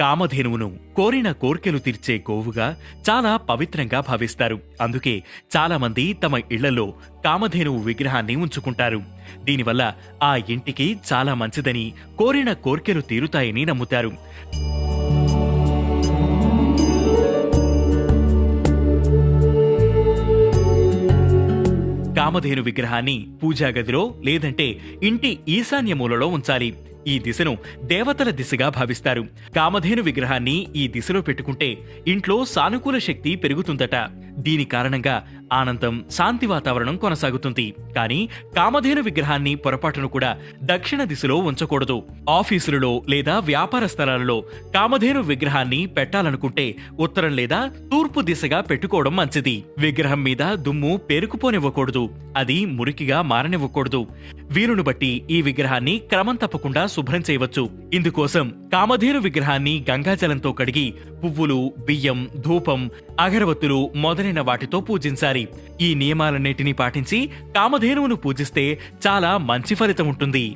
కామధేనువును కోరిన కోర్కెలు తీర్చే గోవుగా చాలా పవిత్రంగా భావిస్తారు. అందుకే చాలా మంది తమ ఇళ్ళలో కామధేనువు విగ్రహాన్ని ఉంచుకుంటారు. దీనివల్ల ఆ ఇంటికి చాలా మంచిదని కోరిన కోర్కెలు తీరుతాయని నమ్ముతారు. కామధేను విగ్రహాన్ని పూజా గదిలో లేదంటే ఇంటి ఈశాన్య మూలలో ఉంచాలి. ఈ దిశను దేవతల దిశగా భావిస్తారు. కామధేను విగ్రహాన్ని ఈ దిశలో పెట్టుకుంటే ఇంట్లో సానుకూల శక్తి పెరుగుతుందట. దీని కారణంగా ఆనందం శాంతి వాతావరణం కొనసాగుతుంది. కానీ కామధేను విగ్రహాన్ని పొరపాటును కూడా దక్షిణ దిశలో ఉంచకూడదు. ఆఫీసులలో లేదా వ్యాపార స్థలాలలో కామధేను విగ్రహాన్ని పెట్టాలనుకుంటే ఉత్తరం లేదా తూర్పు దిశగా పెట్టుకోవడం మంచిది. విగ్రహం మీద దుమ్ము పేరుకుపోనివ్వకూడదు. అది మురికిగా మారనివ్వకూడదు. వీరును బట్టి ఈ విగ్రహాన్ని క్రమం తప్పకుండా శుభ్రం చేయవచ్చు. ఇందుకోసం కామధేను విగ్రహాన్ని గంగాజలంతో కడిగి పువ్వులు బియ్యం ధూపం అగరవత్తులు మొదలైన వాటితో పూజించాలి. ఈ నియమాలన్నిటినీ పాటించి కామధేనువును పూజిస్తే చాలా మంచి ఫలితం ఉంటుంది.